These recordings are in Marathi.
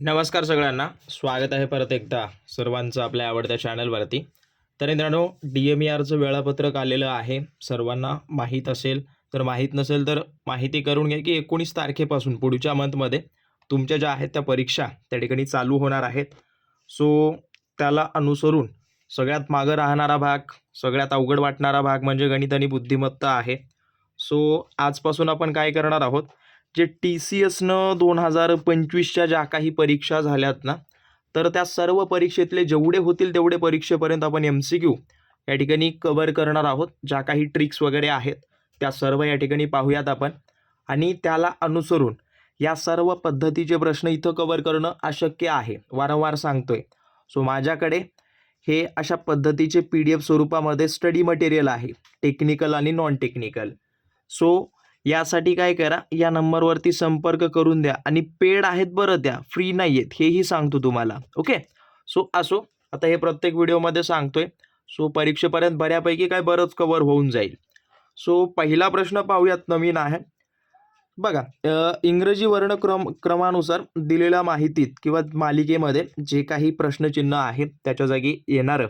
नमस्कार सगळ्यांना. स्वागत आहे परत एकदा सर्वांचं आपल्या आवडत्या चॅनलवरती. तर मित्रांनो डी एम ई आरचं वेळापत्रक आलेलं आहे. सर्वांना माहीत असेल तर माहीत नसेल तर माहिती करून घ्या की एकोणीस तारखेपासून पुढच्या मंथमध्ये तुमच्या ज्या आहेत त्या परीक्षा त्या ठिकाणी चालू होणार आहेत. सो त्याला अनुसरून सगळ्यात मागं राहणारा भाग सगळ्यात अवघड वाटणारा भाग म्हणजे गणित आणि बुद्धिमत्ता आहे. सो आजपासून आपण काय करणार आहोत? जे टी सी एसनं दोन हजार पंचवीसच्या ज्या काही परीक्षा झाल्यात ना तर त्या सर्व परीक्षेतले जेवढे होतील तेवढे परीक्षेपर्यंत आपण एम सी क्यू या ठिकाणी कवर करणार आहोत. ज्या काही ट्रिक्स वगैरे आहेत त्या सर्व या ठिकाणी पाहूयात आपण. आणि त्याला अनुसरून या सर्व पद्धतीचे प्रश्न इथं कवर करणं अशक्य आहे. वारंवार सांगतोय. सो माझ्याकडे हे अशा पद्धतीचे पी डी एफ स्वरूपामध्ये स्टडी मटेरियल आहे. टेक्निकल आणि नॉन टेक्निकल सो यासाठी काय करा या नंबरवरती संपर्क करून द्या आणि पेड आहेत बरं द्या फ्री नाही आहेत हेही सांगतो तुम्हाला ओके? सो असो आता हे प्रत्येक व्हिडिओमध्ये सांगतोय. सो परीक्षेपर्यंत बऱ्यापैकी काय बरंच कवर होऊन जाईल. सो पहिला प्रश्न पाहूयात नवीन आहे. बघा इंग्रजी वर्णक्रम क्रमानुसार दिलेल्या माहितीत किंवा मालिकेमध्ये जे काही प्रश्नचिन्ह आहे त्याच्या जागी येणारं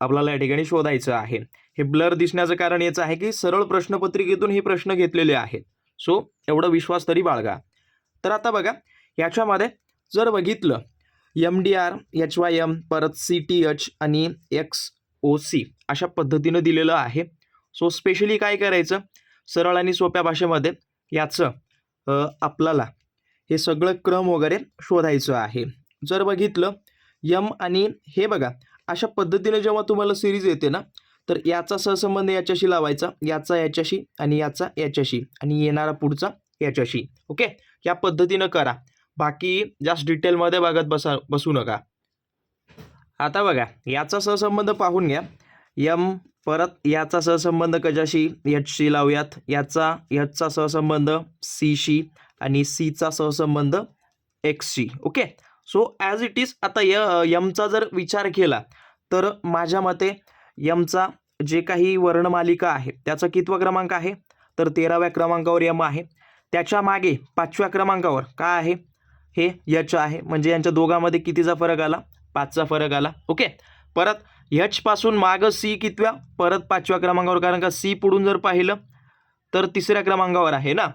आपल्याला या ठिकाणी शोधायचं आहे. हे ब्लर दिसण्याचं कारण याचं आहे की सरळ प्रश्नपत्रिकेतून हे प्रश्न घेतलेले आहेत. सो एवढा विश्वास तरी बाळगा. तर आता बघा याच्यामध्ये जर बघितलं M D R H Y M परत सी टी एच आणि एक्स ओ सी अशा पद्धतीनं दिलेलं आहे. सो स्पेशली काय करायचं? सरळ आणि सोप्या भाषेमध्ये याचं आपल्याला हे सगळं क्रम वगैरे शोधायचं आहे. जर बघितलं यम आणि हे बघा अशा पद्धतीने जेव्हा तुम्हाला सिरीज येते ना तर याचा सहसंबंध याच्याशी लावायचा याचा याच्याशी आणि याचा याच्याशी आणि येणारा पुढचा याच्याशी. ओके या पद्धतीनं करा. बाकी जास्त डिटेलमध्ये बघत बसा बसू नका. आता बघा याचा सहसंबंध पाहून घ्या. यम परत याचा सहसंबंध कशाशी? यचशी लावूयात. याचा यचचा सहसंबंध सीशी आणि सीचा सहसंबंध एक्सशी. Okay so as it is आता य यमचा जर विचार केला तर माझ्या मते यमचा जे काही वर्णमालिका आहे त्याचा कितवा क्रमांक आहे? तर तेराव्या क्रमांकावर यम आहे. त्याच्यामागे पाचव्या क्रमांकावर काय आहे? हे यच आहे. म्हणजे यांच्या दोघांमध्ये कितीचा फरक आला? पाचचा फरक आला. ओके? परत यचपासून मागं सी कितव्या? परत पाचव्या क्रमांकावर कारण का सी पुढून जर पाहिलं तर तिसऱ्या क्रमांकावर आहे ना?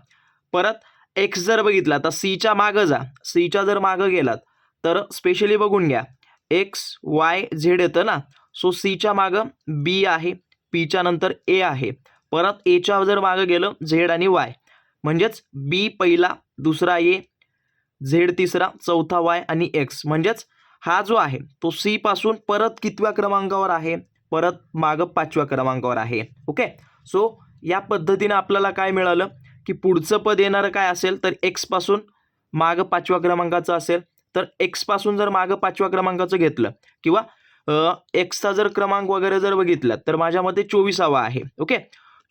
परत एक्स जर बघितला तर सीच्या मागं जा. सीच्या जर मागं गेलात तर स्पेशली बघून घ्या. एक्स वाय झेड येतं ना? सो सीच्या मागं बी आहे पीच्या नंतर ए आहे. परत एच्या जर मागं गेलं झेड आणि वाय. म्हणजेच बी पहिला दुसरा ए झेड तिसरा चौथा वाय आणि एक्स. म्हणजेच हा जो आहे तो सी पासून परत कितव्या क्रमांकावर आहे? परत मागं पाचव्या क्रमांकावर आहे. ओके? सो या पद्धतीनं आपल्याला काय मिळालं? की पुढचं पद येणारं काय असेल तर एक्सपासून मागं पाचव्या क्रमांकाचं असेल. तर एक्सपासून जर मागं पाचव्या क्रमांकाचं घेतलं किंवा एक्सचा जर क्रमांक वगैरे जर बघितला तर माझ्या मते चोवीसावा आहे ओके?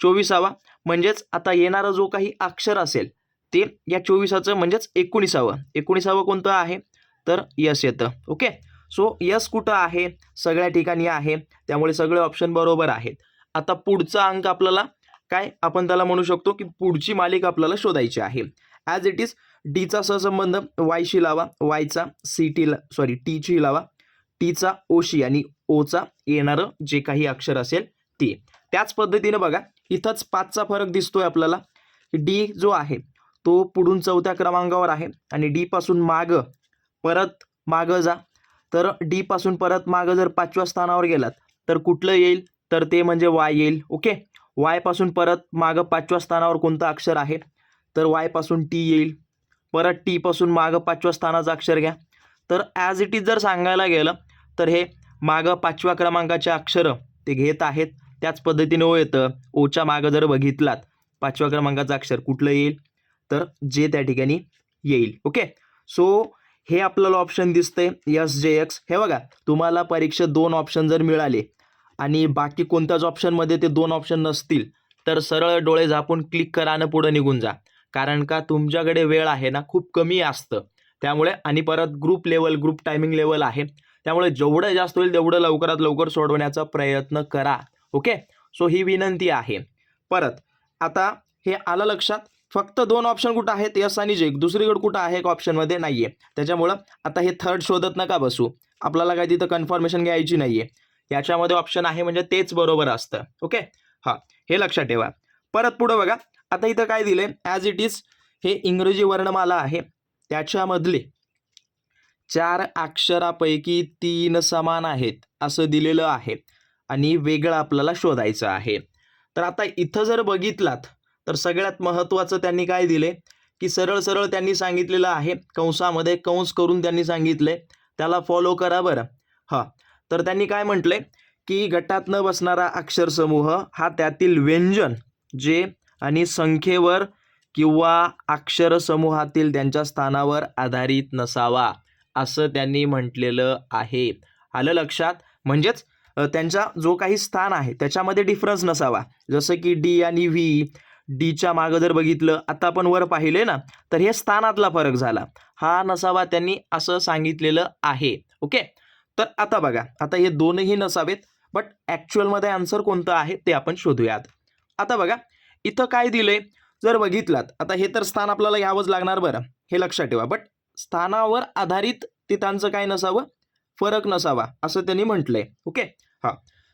चोवीसावा म्हणजेच आता येणारा जो काही अक्षर असेल ते या चोवीसाचं म्हणजेच एकोणीसावं. एकोणीसावं कोणतं आहे? तर यस येतं ओके? सो यस कुठं आहे? सगळ्या ठिकाणी आहे त्यामुळे सगळे ऑप्शन बरोबर आहेत. आता पुढचा अंक आपल्याला काय? आपण त्याला म्हणू शकतो की पुढची मालिका आपल्याला शोधायची आहे. ॲज इट इज डीचा सहसंबंध वायशी लावा वायचा सी टीला सॉरी टीची लावा टीचा ओशी आणि ओचा येणारं जे काही अक्षर असेल ते. त्याच पद्धतीनं बघा इथंच पाचचा फरक दिसतोय आपल्याला. डी जो आहे तो पुढून चौथ्या क्रमांकावर आहे आणि डीपासून माग मागं परत मागं जा. तर डीपासून परत मागं जर पाचव्या स्थानावर गेलात तर कुठलं येईल? तर ते म्हणजे वाय येईल ओके? वायपासून परत मागं पाचव्या स्थानावर कोणतं अक्षर आहे? तर वायपासून टी येईल. परत टीपासून मागं पाचव्या स्थानाचं अक्षर घ्या. तर ॲज इट इज जर सांगायला गेलं तर हे मागं पाचव्या क्रमांकाचे अक्षरं ते घेत आहेत. त्याच पद्धतीने ओ येतं. ओच्या मागं जर बघितलात पाचव्या क्रमांकाचं अक्षर कुठलं येईल? तर जे त्या ठिकाणी येईल. ओके? सो हे आपल्याला ऑप्शन दिसतंय यस जे एक्स हे बघा तुम्हाला परीक्षेत दोन ऑप्शन जर मिळाले आणि बाकी कोणत्याच ऑप्शनमध्ये ते दोन ऑप्शन नसतील तर सरळ डोळे झापून क्लिक करा आणि पुढं निघून जा. कारण का तुमच्याकडे वेळ आहे ना खूप कमी असतं. त्यामुळे आणि परत group level group timing level आहे. त्यामुळे जेवढं जास्त होईल तेवढं लवकरात लवकर सोडवण्याचा प्रयत्न करा. ओके सो ही विनंती आहे. परत आता हे आलं लक्षात. फक्त दोन ऑप्शन कुठं आहेत? यस आणि जे. दुसरीकडे कुठं आहे? एक ऑप्शनमध्ये नाही आहे त्याच्यामुळं आता हे थर्ड शोधत नका बसू. आपल्याला काय तिथं कन्फर्मेशन घ्यायची नाही आहे याच्यामध्ये ऑप्शन आहे म्हणजे तेच बरोबर असतं. ओके हां. हे लक्षात ठेवा. परत पुढं बघा. आता इथं काय दिले ॲज इट इज हे इंग्रजी वर्णमाला आहे. त्याच्यामधले चार अक्षरापैकी तीन समान आहेत असं दिलेलं आहे आणि वेगळं आपल्याला शोधायचं आहे. तर आता इथं जर बघितलात तर सगळ्यात महत्त्वाचं त्यांनी काय दिले? की सरळ सरळ त्यांनी सांगितलेलं आहे कंसामध्ये कंस करून त्यांनी सांगितले त्याला फॉलो करा बरं. हां. तर त्यांनी काय म्हटले? की गटात न बसणारा अक्षरसमूह हा त्यातील व्यंजन जे आणि संख्येवर किंवा अक्षरसमूहातील त्यांच्या स्थानावर आधारित नसावा असं त्यांनी म्हटलेलं आहे. आलं लक्षात? म्हणजेच त्यांचा जो काही स्थान आहे त्याच्यामध्ये डिफरन्स नसावा. जसं की डी आणि व्ही डीच्या मागं जर बघितलं आता आपण वर पाहिले ना तर हे स्थानातला फरक झाला. हा नसावा त्यांनी असं सांगितलेलं आहे. ओके? तर आता बघा आता हे दोनही नसावेत बट ॲक्च्युअलमध्ये आन्सर कोणतं आहे ते आपण शोधूयात. आता बघा इथं काय दिलं आहे जर बघितलात आता हे तर स्थान आपल्याला घ्यावंच लागणार बरं हे लक्षात ठेवा. बट स्थानावर आधारित तिथांचं काय नसावं? फरक नसावा असं त्यांनी म्हटलंय. ओके हां.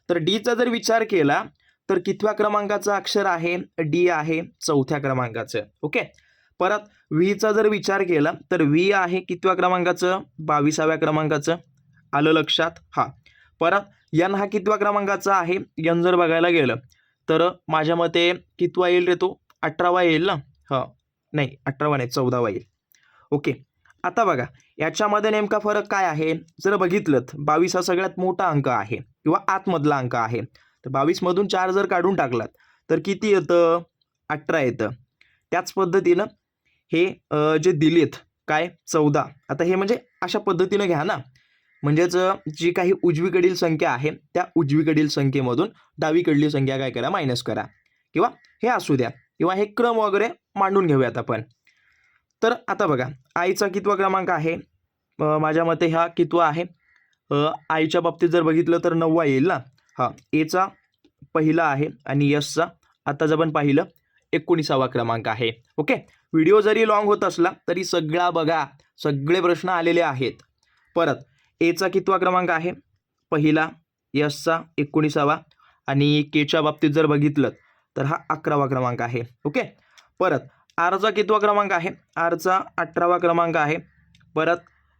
तर डीचा जर विचार केला तर कितव्या क्रमांकाचं अक्षर आहे? डी आहे चौथ्या क्रमांकाचं. ओके परत व्हीचा जर विचार केला तर व्ही आहे कितव्या क्रमांकाचं? बावीसाव्या क्रमांकाचं. आलं लक्षात? हां. परत यन हा कितव्या क्रमांकाचा आहे? यन जर बघायला गेलं तर माझ्या मते कितवा येईल रे तो? अठरावा येईल ना? हां. नाही अठरावा नाही चौदावा येईल. ओके. आता बघा याच्यामध्ये नेमका फरक काय आहे? जर बघितलं बावीस हा सगळ्यात मोठा अंक आहे किंवा आतमधला अंक आहे. तर बावीसमधून चार जर काढून टाकलात तर किती येतं? अठरा येतं. त्याच पद्धतीनं हे जे दिलेत काय? चौदा. आता हे म्हणजे अशा पद्धतीनं घ्या ना. म्हणजेच जी काही उजवीकडील संख्या आहे त्या उजवीकडील संख्येमधून डावीकडली संख्या काय करा? मायनस करा. किंवा हे असू द्या. किंवा हे क्रम वगैरे मांडून घेऊयात आपण. तर आता बघा आईचा कितवा क्रमांक आहे? माझ्या मते हा कितवा आहे? आईच्या बाबतीत जर बघितलं तर नववा येईल ना? हां एचा पहिला आहे आणि यसचा आता जर आपण पाहिलं एकोणीसावा क्रमांक आहे. ओके? व्हिडिओ जरी लॉंग होत असला तरी सगळा बघा सगळे प्रश्न आलेले आहेत. परत एचा कितवा क्रमांक आहे? पहिला यसचा एकोणीसावा आणि केच्या बाबतीत जर बघितलं तर हा अकरावा क्रमांक आहे. ओके? परत आरचा कितवा क्रमांक आहे? आरचा अठरावा क्रमांक आहे. परत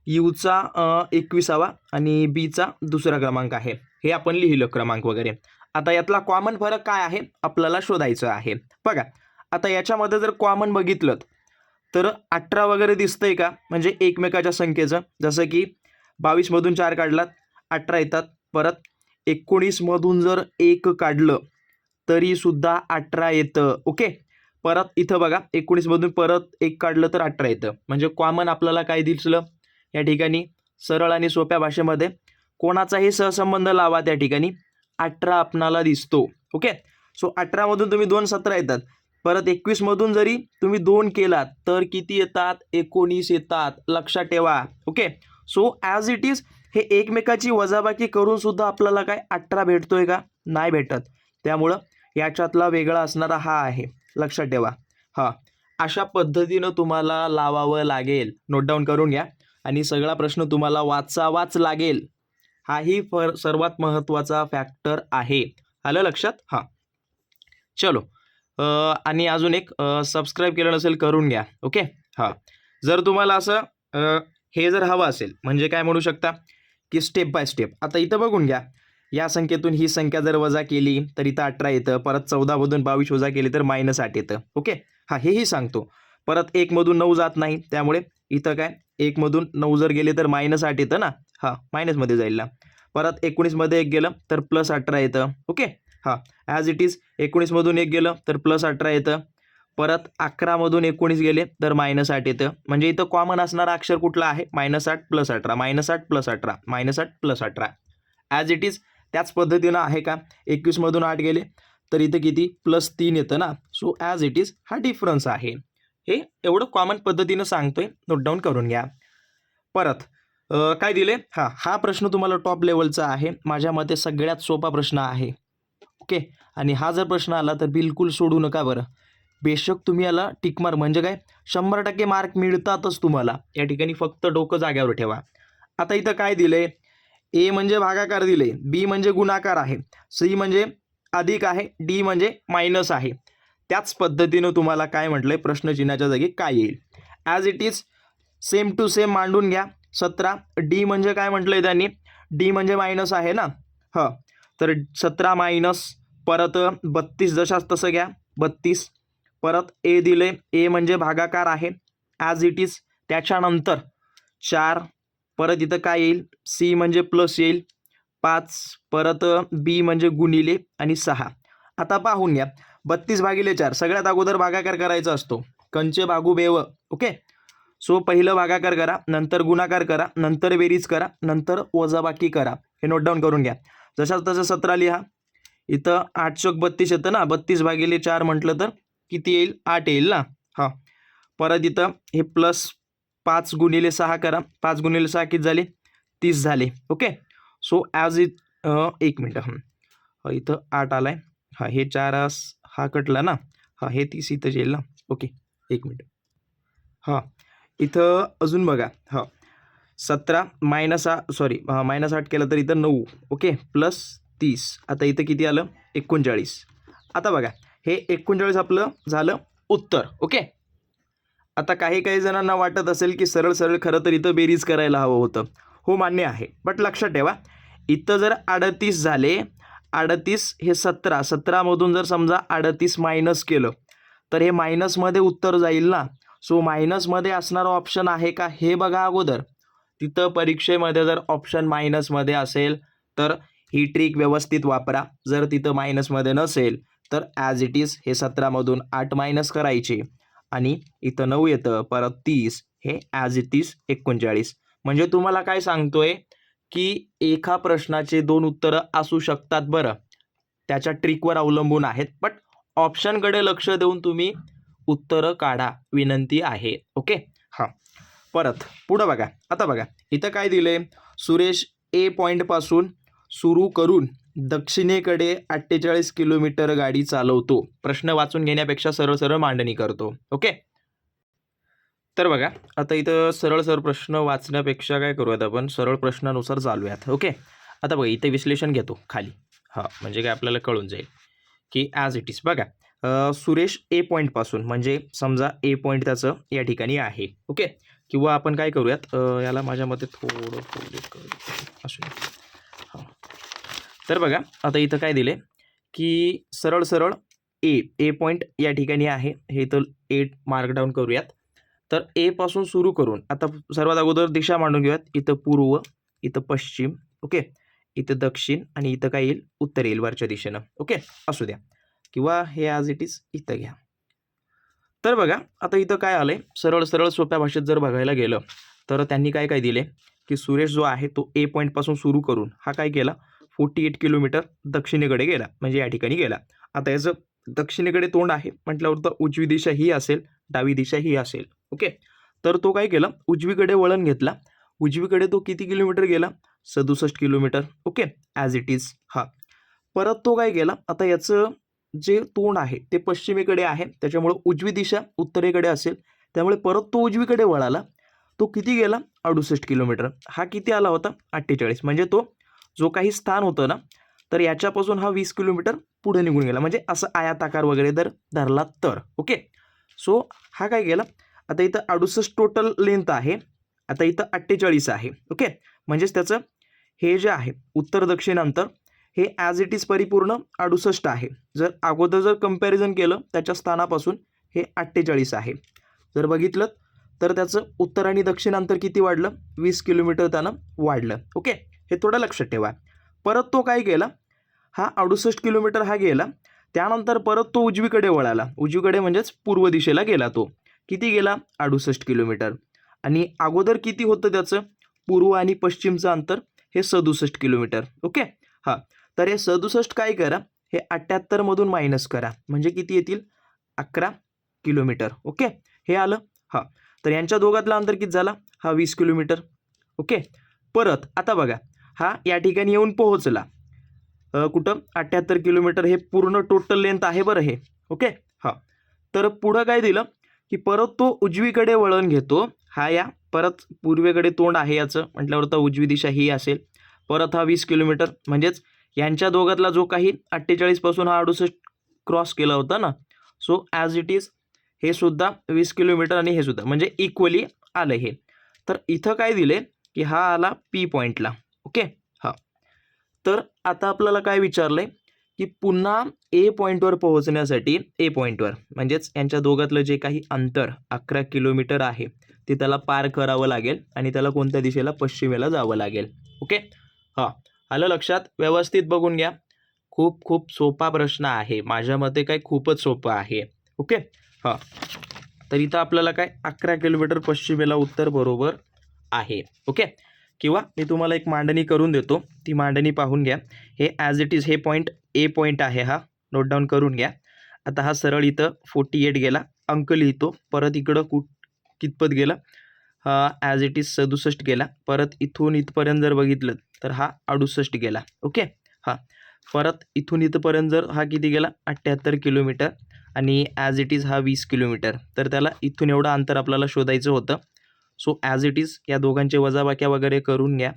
यूचा एकविसावा आणि बीचा दुसरा क्रमांक आहे. हे आपण लिहिलं क्रमांक वगैरे. आता यातला कॉमन फरक काय आहे? आपल्याला शोधायचं आहे. बघा आता याच्यामध्ये जर कॉमन बघितलं तर अठरा वगैरे दिसतंय का? म्हणजे एकमेकाच्या संख्येचं. जसं की बावीसमधून चार काढलात अठरा येतात. परत एकोणीसमधून जर एक काढलं तरीसुद्धा अठरा येतं. ओके? परत इथं बघा एकोणीसमधून परत एक काढलं तर अठरा येतं. म्हणजे कॉमन आपल्याला काय दिसलं? या ठिकाणी सरळ आणि सोप्या भाषेमध्ये. कोणाचाही सहसंबंध लावा त्या ठिकाणी. अठरा आपणाला दिसतो. ओके? सो अठरामधून तुम्ही दोन सतरा येतात. परत एकवीसमधून जरी तुम्ही दोन केलात तर किती येतात? एकोणीस येतात. लक्षात ठेवा. Okay? So as it is हे एकमेकाची वजाबाकी करून सुद्धा आपल्याला काय? अठरा भेटतोय का? नाही भेटत. त्यामुळं याच्यातला वेगळा असणारा हा आहे. लक्षात ठेवा. हां. अशा पद्धतीनं तुम्हाला लावावं लागेल. नोट डाऊन करून घ्या. आणि सगळा प्रश्न तुम्हाला वाचावाच लागेल. हाही फर सर्वात महत्त्वाचा फॅक्टर आहे. आलं लक्षात? हां. चलो. आणि अजून एक सबस्क्राईब केलं नसेल करून घ्या. ओके हां. जर तुम्हाला असं हे जर हवं असेल म्हणजे काय म्हणू शकता? की स्टेप बाय स्टेप आता इथं बघून घ्या. या संख्येतून ही संख्या जर वजा केली तर इथं अठरा येतं. परत चौदामधून बावीस वजा केली तर मायनस आठ येतं. ओके हां हेही सांगतो. परत एकमधून नऊ जात नाही. त्यामुळे इथं काय? एकमधून नऊ जर गेले तर मायनस आठ येतं ना? हां मायनसमध्ये जाईल ना. परत एकोणीसमध्ये एक गेलं तर प्लस अठरा येतं. ओके हां ॲज इट इज एकोणीसमधून एक गेलं तर प्लस अठरा येतं. परत अकरामधून एकोणीस गेले तर मायनस आठ येतं. म्हणजे इथं कॉमन असणारा अक्षर कुठला आहे? मायनस आठ प्लस अठरा. मायनस आठ प्लस अठरा. मायनस आठ प्लस अठरा. ॲज इट इज त्याच पद्धतीनं आहे का? एकवीसमधून आठ गेले. तर इथं किती? प्लस तीन येतं ना. सो ॲज इट इज हा डिफरन्स आहे. हे एवढं कॉमन पद्धतीनं सांगतोय. नोट डाऊन करून घ्या. परत काय दिले हां हा प्रश्न तुम्हाला टॉप लेवलचा आहे. माझ्या मते सगळ्यात सोपा प्रश्न आहे. ओके? आणि हा जर प्रश्न आला तर बिलकुल सोडू नका बरं. बेशक तुम्ही याला टिकमार म्हणजे काय? शंभर टक्के मार्क मिळतातच तुम्हाला. या ठिकाणी फक्त डोकं जाग्यावर ठेवा. आता इथं काय दिलंय? ए म्हणजे भागाकार दिले बी म्हणजे गुणाकार आहे सी म्हणजे अधिक आहे डी म्हणजे मायनस आहे. त्याच पद्धतीनं तुम्हाला काय म्हटलंय? प्रश्नचिन्हाच्या जागी काय येईल? As it is same to same मांडून घ्या. सतरा डी म्हणजे काय म्हटलंय त्यांनी? डी म्हणजे मायनस आहे ना? ह. तर सतरा मायनस परत बत्तीस जशाच तसं घ्या. बत्तीस. परत ए दिले ए म्हणजे भागाकार आहे. ॲज इट इज त्याच्यानंतर चार परत इथं काय येईल? सी म्हणजे प्लस येईल. पाच परत बी म्हणजे गुणिले आणि सहा. आता पाहून घ्या. बत्तीस भागिले चार. सगळ्यात अगोदर भागाकार करायचा असतो. कंचे भागू बेव. ओके? सो पहिलं भागाकार करा. नंतर गुणाकार करा. नंतर बेरीज करा. नंतर वजाबाकी करा. हे नोट डाऊन करून घ्या. जशा तसं सतरा लिहा. इथं आठ चौक बत्तीस येतं ना? बत्तीस भागिले चार म्हटलं तर किती येईल? आठ येईल ना? हां. परत इथं हे प्लस पाच गुणिले सहा करा. पाच गुणिले सहा किती झाले? तीस झाले. ओके? सो ॲज इट एक मिनटं. हं. इथं आठ आला आहे हा हे चार हा कटला ना? हा हे तीस इथं येईल ना? ओके. एक मिनटं. हां इथं अजून बघा. हां सतरा मायनस आ सॉरी मायनस आठ केलं तर इथं नऊ. ओके? प्लस तीस. आता इथं किती आलं? एकोणचाळीस. आता बघा. हे एकोणचाळीस आपलं झालं उत्तर. ओके? आता काही काही जणांना वाटत असेल की सरळ सरळ खरं तर इथं बेरीज करायला हवं होतं. हो मान्य आहे. बट लक्षात ठेवा इथं जर अडतीस झाले अडतीस हे सतरा सतरामधून जर समजा अडतीस मायनस केलं तर हे मायनसमध्ये उत्तर जाईल ना? सो मायनसमध्ये असणारं ऑप्शन आहे का? हे बघा अगोदर. तिथं परीक्षेमध्ये जर ऑप्शन मायनसमध्ये असेल तर ही ट्रिक व्यवस्थित वापरा. जर तिथं मायनसमध्ये नसेल तर ॲज इट इज हे सतरामधून आठ मायनस करायचे. आणि इथं नऊ येतं परत तीस हे ॲज इट इज एकोणचाळीस. म्हणजे तुम्हाला काय सांगतोय? की एका प्रश्नाचे दोन उत्तरं असू शकतात बरं. त्याच्या ट्रिकवर अवलंबून आहेत बट ऑप्शनकडे लक्ष देऊन तुम्ही उत्तरं काढा विनंती आहे. ओके? हां. परत पुढं बघा. आता बघा इथं काय दिले सुरेश ए पॉईंटपासून सुरू करून दक्षिणेकडे अठ्ठेचाळीस किलोमीटर गाडी चालवतो. प्रश्न वाचून घेण्यापेक्षा सरळ सरळ मांडणी करतो. ओके? तर बघा आता इथं सरळ सरळ प्रश्न वाचण्यापेक्षा काय करूयात आपण? सरळ प्रश्नानुसार चालूयात. ओके? आता बघा इथे विश्लेषण घेतो खाली. हां म्हणजे काय आपल्याला कळून जाईल की ॲज इट इज बघा सुरेश ए पॉईंटपासून म्हणजे समजा ए पॉईंट त्याचं या ठिकाणी आहे. ओके? किंवा आपण काय करूयात? याला माझ्या मते थोडं थोडं असू तर बघा आता इथं काय दिले की सरळ सरळ ए ए पॉईंट या ठिकाणी आहे. हे तर ए मार्क डाऊन करूयात. तर ए पासून सुरू करून आता सर्वात अगोदर दिशा मांडून घेऊयात. इथं पूर्व इथं पश्चिम ओके? इथं दक्षिण आणि इथं काय येईल? उत्तर येईल वरच्या दिशेनं ओके? असू द्या. किंवा हे आज इट इज इथं घ्या. तर बघा आता इथं काय आलंय? सरळ सरळ सोप्या भाषेत जर बघायला गेलं तर त्यांनी काय काय दिले की सुरेश जो आहे तो ए पॉईंटपासून सुरू करून हा काय केला? फोर्टी एट किलोमीटर दक्षिणेकडे गेला म्हणजे या ठिकाणी गेला. आता याचं दक्षिणेकडे तोंड आहे म्हटल्यावर तर उजवी दिशा ही असेल डावी दिशा ही असेल ओके? तर तो काय केला उजवीकडे वळण घेतला. उजवीकडे तो किती किलोमीटर गेला? सदुसष्ट kilometre okay? As it is हा. परत तो काय गेला आता याचं जे तोंड आहे ते पश्चिमेकडे आहे त्याच्यामुळं उजवी दिशा उत्तरेकडे असेल त्यामुळे परत तो उजवीकडे वळाला तो किती गेला? अडुसष्ट किलोमीटर हा किती आला होता? अठ्ठेचाळीस म्हणजे तो जो काही स्थान होतं ना तर याच्यापासून हा वीस किलोमीटर पुढे निघून गेला. म्हणजे असं आयाताकार वगैरे जर धरला तर ओके? सो हा काय गेला आता इथं अडुसष्ट टोटल लेंथ आहे. आता इथं अठ्ठेचाळीस आहे ओके? म्हणजेच त्याचं हे जे आहे उत्तर दक्षिण अंतर हे ॲज इट इज परिपूर्ण अडुसष्ट आहे. जर अगोदर जर कंपॅरिझन केलं त्याच्या स्थानापासून हे अठ्ठेचाळीस आहे. जर बघितलं तर त्याचं उत्तर आणि दक्षिण अंतर किती वाढलं? वीस किलोमीटर त्यानं वाढलं ओके? हे थोडं लक्षात ठेवा. परत तो काय केला? हा अडुसष्ट किलोमीटर हा गेला. त्यानंतर परत तो उजवीकडे वळाला. उजवीकडे म्हणजेच पूर्व दिशेला गेला तो. किती गेला? अडुसष्ट किलोमीटर. आणि अगोदर किती होतं त्याचं? पूर्व आणि पश्चिमचं अंतर हे सदुसष्ट किलोमीटर. ओके? हां. तर हे सदुसष्ट काय करा? हे अठ्ठ्याहत्तरमधून मायनस करा. म्हणजे किती येतील? अकरा किलोमीटर. ओके? हे आलं? हां. तर यांच्या दोघातला अंतर किती झाला? हा वीस किलोमीटर. ओके? परत आता बघा. हा या ठिकाणी येऊन पोहोचला. कुठं? अठ्ठ्याहत्तर किलोमीटर हे पूर्ण टोटल लेंथ आहे बरं हे. ओके? हां. तर पुढं काय दिलं? की परत तो उजवीकडे वळण घेतो. हा या. परत पूर्वेकडे तोंड आहे याचं. म्हटल्यावर तर उजवी दिशा ही असेल. परत हा वीस किलोमीटर. म्हणजेच यांच्या दोघातला जो काही अठ्ठेचाळीसपासून हा अडुसष्ट क्रॉस केला होता ना? सो ॲज इट इज हे सुद्धा वीस किलोमीटर आणि हे सुद्धा. म्हणजे इक्वली आलं हे. तर इथं काय दिले? की हा आला पी पॉईंटला ओके? हां. तर आता आपल्याला काय विचारलं आहे की पुन्हा ए पॉईंटवर पोहोचण्यासाठी ए पॉईंटवर म्हणजेच यांच्या दोघातलं जे काही अंतर अकरा किलोमीटर आहे ते त्याला पार करावं लागेल आणि त्याला कोणत्या दिशेला? पश्चिमेला जावं लागेल. ओके? हां. आलं लक्षात? व्यवस्थित बघून घ्या. खूप खूप सोपा प्रश्न आहे. माझ्या मते काय खूपच सोपं आहे. ओके? हां. तर इथं आपल्याला काय? अकरा किलोमीटर पश्चिमेला उत्तर बरोबर आहे. ओके? किंवा मी तुम्हाला एक मांडणी करून देतो. ती मांडणी पाहून घ्या. हे ॲज इट इज हे पॉईंट ए पॉईंट आहे हा. नोट डाऊन करून घ्या. आता हा सरळ इथं फोर्टी एट गेला. अंक लिहितो. परत इकडं कुठ कितपत गेला? हा ॲज इट इज सदुसष्ट गेला. परत इथून इथपर्यंत जर बघितलं तर हा अडुसष्ट गेला. ओके? हां. परत इथून इथपर्यंत जर हा किती गेला? अठ्ठ्याहत्तर किलोमीटर. आणि ॲज इट इज हा वीस किलोमीटर. तर त्याला इथून एवढं अंतर आपल्याला शोधायचं होतं. सो ॲज इट इज या दोघांचे वजाबाक्या वगैरे करून घ्या.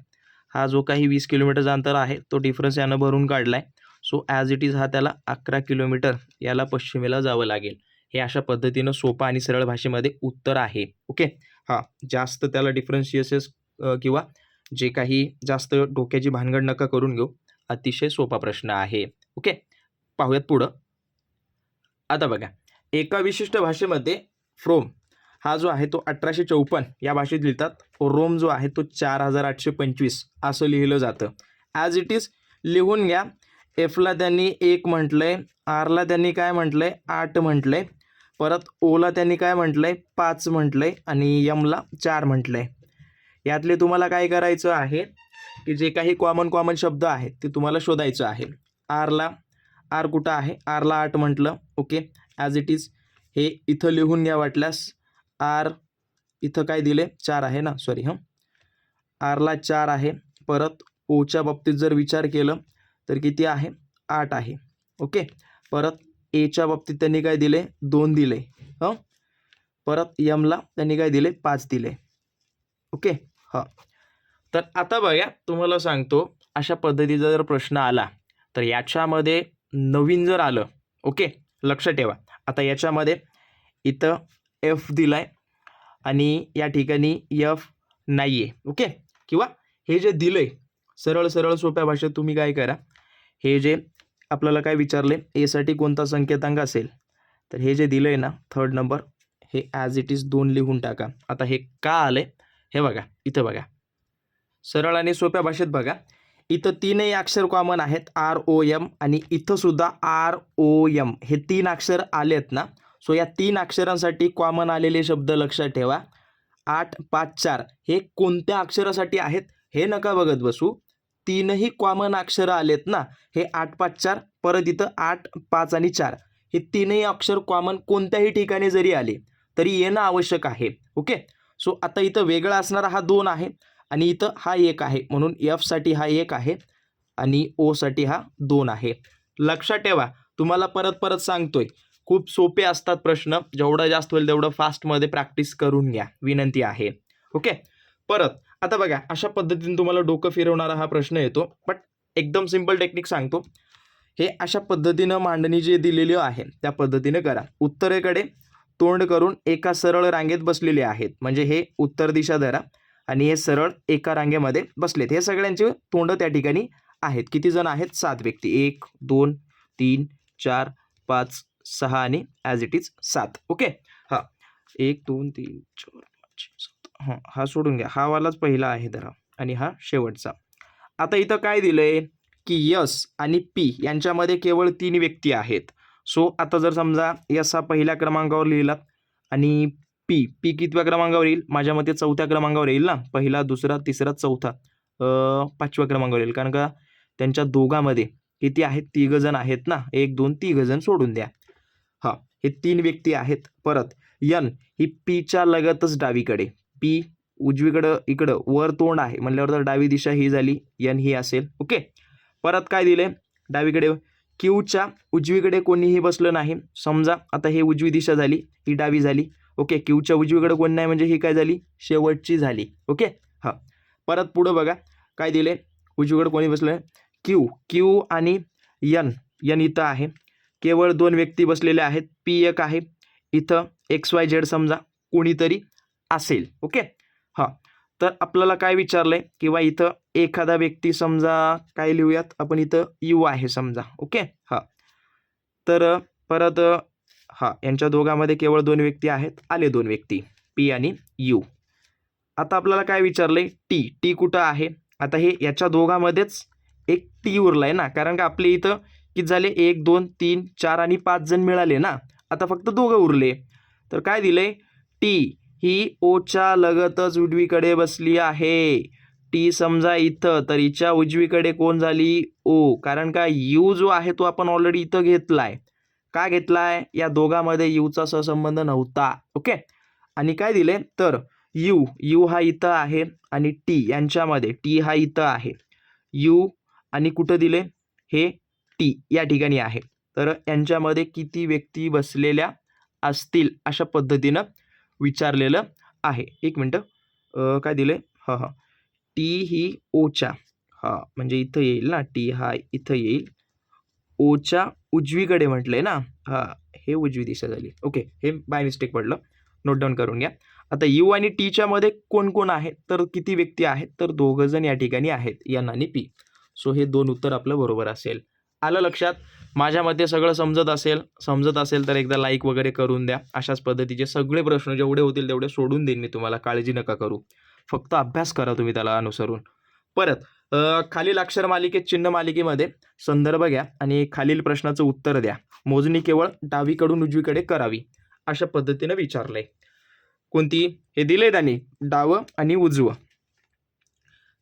हा जो काही वीस किलोमीटरचा अंतर आहे तो डिफरन्स यानं भरून काढला आहे सो ॲज इट इज हा त्याला अकरा किलोमीटर याला पश्चिमेला जावं लागेल. हे अशा पद्धतीनं सोपा आणि सरळ भाषेमध्ये उत्तर आहे. ओके? हां जास्त त्याला डिफरन्शियसेस किंवा जे काही जास्त डोक्याची भानगड नका करून घेऊ अतिशय सोपा प्रश्न आहे. ओके? पाहूयात पुढं. आता बघा. एका विशिष्ट भाषेमध्ये फ्रोम हा जो आहे तो अठराशे चौपन्न या भाषेत लिहितात. रोम जो आहे तो चार हजार आठशे पंचवीस असं लिहिलं जातं. ॲज इट इज लिहून घ्या. एफला त्यांनी एक म्हटलं आहे आरला त्यांनी काय म्हटलं आहे आठ म्हटलं आहे परत ओला त्यांनी काय म्हटलं आहे पाच म्हटलं आहे आणि यमला चार म्हटलं आहे यातले तुम्हाला काय करायचं आहे की जे काही कॉमन कॉमन शब्द आहेत ते तुम्हाला शोधायचं आहे. आरला आर कुठं आहे? आरला आठ म्हटलं. ओके ॲज इट इज हे इथं लिहून घ्या वाटल्यास. आर इथं काय दिले? चार आहे ना? सॉरी हं. आरला चार आहे. परत ओच्या बाबतीत जर विचार केलं तर किती आहे? आठ आहे. ओके? परत एच्या बाबतीत त्यांनी काय दिले? दोन दिले. हं? परत यमला त्यांनी काय दिले? पाच दिले. ओके? हां. तर आता बघा तुम्हाला सांगतो अशा पद्धतीचा जर प्रश्न आला तर याच्यामध्ये नवीन जर आलं ओके? लक्ष ठेवा. आता याच्यामध्ये इथं एफ दिलाय आणि या ठिकाणी यफ नाही आहे ओके किंवा हे जे दिलं आहे सरळ सरळ सोप्या भाषेत तुम्ही काय करा? हे जे आपल्याला काय विचारले एसाठी कोणता संकेतांक असेल? तर हे जे दिलं आहे ना थर्ड नंबर हे ॲज इट इज दोन लिहून टाका. आता हे का आलं हे बघा इथं बघा. सरळ आणि सोप्या भाषेत बघा. इथं तीनही अक्षर कॉमन आहेत आर ओ एम आणि इथंसुद्धा आर ओ एम हे तीन अक्षर आले आहेत ना सो या तीन अक्षरांसाठी कॉमन आलेले शब्द लक्षात ठेवा. आठ पाच चार. हे कोणत्या अक्षरासाठी आहेत? हे नका बघत बसू. तीनही कॉमन अक्षरं आलेत ना? हे आठ पाच चार. परत इथं आठ पाच आणि चार. हे तीनही अक्षर कॉमन कोणत्याही ठिकाणी जरी आले तरी येणं आवश्यक आहे. ओके सो आता इथं वेगळा असणारा हा दोन आहे आणि इथं हा एक आहे. म्हणून एफसाठी हा एक आहे आणि ओसाठी हा दोन आहे. लक्षात ठेवा. तुम्हाला परत परत सांगतोय. खूप सोपे असतात प्रश्न. जेवढं जास्त होईल तेवढं फास्टमध्ये प्रॅक्टिस करून घ्या. विनंती आहे. ओके? परत आता बघा अशा पद्धतीने तुम्हाला डोकं फिरवणारा हा प्रश्न येतो. बट एकदम सिंपल टेक्निक सांगतो. हे अशा पद्धतीनं मांडणी जी दिलेली आहे त्या पद्धतीने करा. उत्तरेकडे तोंड करून एका सरळ रांगेत बसलेले आहेत. म्हणजे हे उत्तर दिशा धरा आणि हे सरळ एका रांगेमध्ये बसलेत. हे सगळ्यांचे तोंड त्या ठिकाणी आहेत. किती जण आहेत? सात व्यक्ती. एक दोन तीन चार पाच सहा आणि ॲज इट इज सात. ओके हां. एक दोन तीन चार पाच सात. हां हा सोडून घ्या. हा वालाच पहिला आहे धरा आणि हा शेवटचा. आता इथं काय दिलं आहे की यस आणि पी यांच्यामध्ये केवळ तीन व्यक्ती आहेत. सो आता जर समजा यस हा पहिल्या क्रमांकावर लिहिला आणि पी पी कितव्या क्रमांकावर येईल? माझ्या मते चौथ्या क्रमांकावर येईल ना? पहिला दुसरा तिसरा चौथा. पाचव्या क्रमांकावर येईल. कारण का? त्यांच्या दोघांमध्ये किती आहेत? तिघ जण आहेत ना? एक दोन तिघ जण सोडून द्या. हे तीन व्यक्ती आहेत. परत यन ही पीच्या लगतच डावीकडे. पी उजवीकडं इकडं वर तोंड आहे. म्हणल्यावर तर डावी दिशा ही झाली यन ही असेल. ओके. परत काय दिले डावीकडे क्यूच्या उजवीकडे कोणीही बसलं नाही. समजा आता हे उजवी दिशा झाली ही डावी झाली. ओके क्यूच्या उजवीकडे कोण नाही म्हणजे ही काय झाली? शेवटची झाली. ओके? हां. परत पुढं बघा काय दिले उजवीकडे कोणी बसलं क्यू क्यू आणि यन यन इथं आहे. केवळ दोन व्यक्ती बसलेल्या आहेत. पी एक आहे. इथं एक्स वाय झेड समजा कोणीतरी असेल. ओके? हां. तर आपल्याला काय विचारलं आहे किंवा इथं एखादा व्यक्ती समजा काय लिहूयात? आपण इथं यू आहे समजा. ओके? हां. तर परत हां. यांच्या दोघांमध्ये केवळ दोन व्यक्ती आहेत. आले दोन व्यक्ती. पी आणि यू. आता आपल्याला काय विचारलं आहे टी. टी कुठं आहे? आता हे याच्या दोघांमध्येच एक टी उरला आहे ना. कारण का आपले इथं किती झाले? एक दोन तीन चार आणि पाच जण मिळाले ना? आता फक्त दोघं उरले. तर काय दिले टी ही ओच्या लगतच उजवीकडे बसली आहे. टी समजा इथं तर हिच्या उजवीकडे कोण झाली? ओ. कारण का यू जो आहे तो आपण ऑलरेडी इथं घेतलाय. का घेतलाय? या दोघांमध्ये यूचा सहसंबंध नव्हता. ओके? आणि काय दिले तर यू यू हा इथं आहे आणि टी यांच्यामध्ये टी हा इथं आहे. यू आणि कुठं दिले हे टी या ठिकाणी आहे. तर यांच्यामध्ये किती व्यक्ती बसलेल्या असतील अशा पद्धतीनं विचारलेलं आहे. एक मिनटं. काय दिलं आहे हां हां. टी ही ओच्या. हां म्हणजे इथं येईल ना? टी हा इथं येईल. ओच्या उजवीकडे म्हटलं आहे ना? हां हे उजवी दिशा झाली. ओके हे बाय मिस्टेक पडलं. नोट डाऊन करून घ्या. आता यू आणि टीच्या मध्ये कोण कोण आहेत तर किती व्यक्ती आहेत? तर दोघंजण या ठिकाणी आहेत. एन आणि पी सो हे दोन उत्तर आपलं बरोबर असेल. आलं लक्षात. माझ्या मते सगळं समजत असेल समजत असेल तर एकदा लाईक वगैरे करून द्या. अशाच पद्धतीचे सगळे प्रश्न जेवढे होतील तेवढे सोडून देईन मी तुम्हाला. काळजी नका करू. फक्त अभ्यास करा तुम्ही त्याला अनुसरून. परत खालील अक्षर मालिकेत चिन्ह मालिकेमध्ये संदर्भ घ्या आणि खालील प्रश्नाचं उत्तर द्या. मोजणी केवळ डावीकडून उजवीकडे करावी अशा पद्धतीनं विचारलंय कोणती? हे दिलंय त्यांनी. डावं आणि उजवं.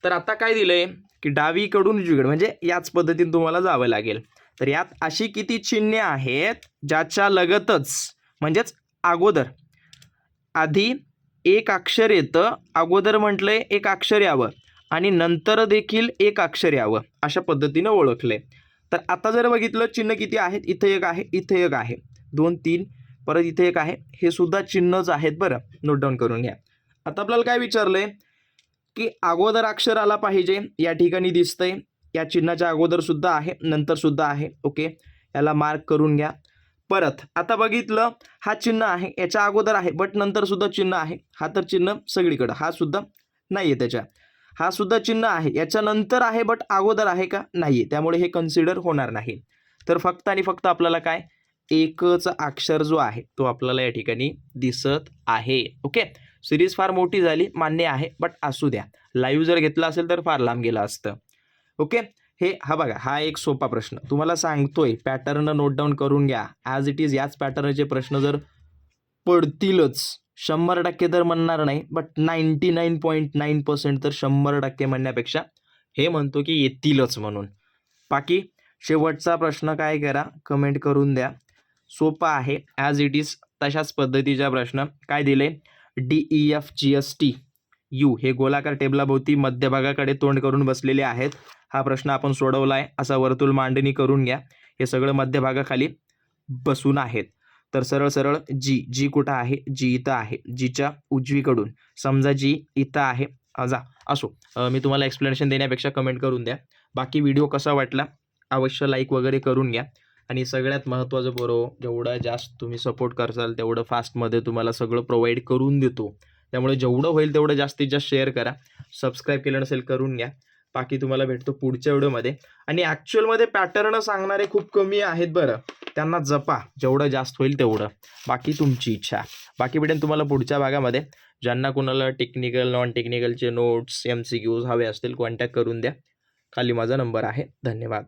तर आता काय दिलंय? की डावीकडून उजवीकडे म्हणजे याच पद्धतीने तुम्हाला जावं लागेल. तर यात अशी किती चिन्हे आहेत ज्याच्या लगतच म्हणजेच अगोदर. आधी एक अक्षर येतं अगोदर म्हटलंय एक अक्षर यावं आणि नंतर देखील एक अक्षर यावं अशा पद्धतीनं ओळखलंय. तर आता जर बघितलं चिन्ह किती आहेत? इथं एक आहे इथं एक आहे. दोन तीन परत इथे एक आहे. हे सुद्धा चिन्हच आहेत बरं. नोट डाऊन करून घ्या. आता आपल्याला काय विचारलंय? की अगोदर अक्षर आला पाहिजे. या ठिकाणी दिसतंय. या चिन्हाच्या अगोदर सुद्धा आहे नंतर सुद्धा आहे. ओके? याला मार्क करून घ्या. परत आता बघितलं हा चिन्ह आहे याच्या अगोदर आहे बट नंतर सुद्धा चिन्ह आहे. हा तर चिन्ह सगळीकडं हा सुद्धा नाही आहे त्याच्या. हा सुद्धा चिन्ह आहे याच्या नंतर आहे बट अगोदर आहे का? नाही आहे त्यामुळे हे कन्सिडर होणार नाही. तर फक्त आणि फक्त आपल्याला काय? एकच अक्षर जो आहे तो आपल्याला या ठिकाणी दिसत आहे. ओके? सिरीज फार मोठी झाली मान्य आहे बट असू द्या. लाईव्ह जर घेतला असेल तर फार लांब गेलं असतं. ओके हे हा बघा हा एक सोपा प्रश्न. तुम्हाला सांगतोय पॅटर्न नोट डाऊन करून घ्या. ॲज इट इज याच पॅटर्नचे प्रश्न जर पडतीलच. शंभर टक्के तर म्हणणार नाही but ninety nine point nine percent तर शंभर टक्के म्हणण्यापेक्षा हे म्हणतो की येतीलच म्हणून. बाकी शेवटचा प्रश्न काय करा? कमेंट करून द्या. सोपा आहे. ॲज इट इज तशाच पद्धतीचा प्रश्न. काय दिले D E F G S T U हे गोलाकार टेबलाभोवती मध्यभागाकडे तोंड करून बसलेले आहेत. हा प्रश्न आपण सोडवला आहे असा वर्तुळ मांडणी करून घ्या. हे सगळं मध्यभागाखाली बसून आहेत. तर सरळ सरळ जी जी कुठं आहे जी इथं आहे जीच्या उजवीकडून. समजा जी इथं आहे जा असो. मी तुम्हाला एक्सप्लेनेशन देण्यापेक्षा कमेंट करून द्या. बाकी व्हिडिओ कसा वाटला अवश्य लाईक वगैरे करून घ्या. आणि सगळ्यात महत्त्वाचं बरो जेवढं जास्त तुम्ही सपोर्ट करसाल तेवढं फास्टमध्ये तुम्हाला सगळं प्रोव्हाइड करून देतो. त्यामुळे जेवढं होईल तेवढं जास्तीत जास्त शेअर करा. सबस्क्राईब केलं नसेल करून घ्या. बाकी तुम्हाला भेटतो पुढच्या व्हिडिओमध्ये. आणि ॲक्च्युअलमध्ये पॅटर्न सांगणारे खूप कमी आहेत बरं. त्यांना जपा. जेवढं जास्त होईल तेवढं. बाकी तुमची इच्छा. बाकी भेटेन तुम्हाला पुढच्या भागामध्ये. ज्यांना कोणाला टेक्निकल नॉन टेक्निकलचे नोट्स एम सी क्यूज हवे असतील कॉन्टॅक्ट करून द्या. खाली माझा नंबर आहे. धन्यवाद.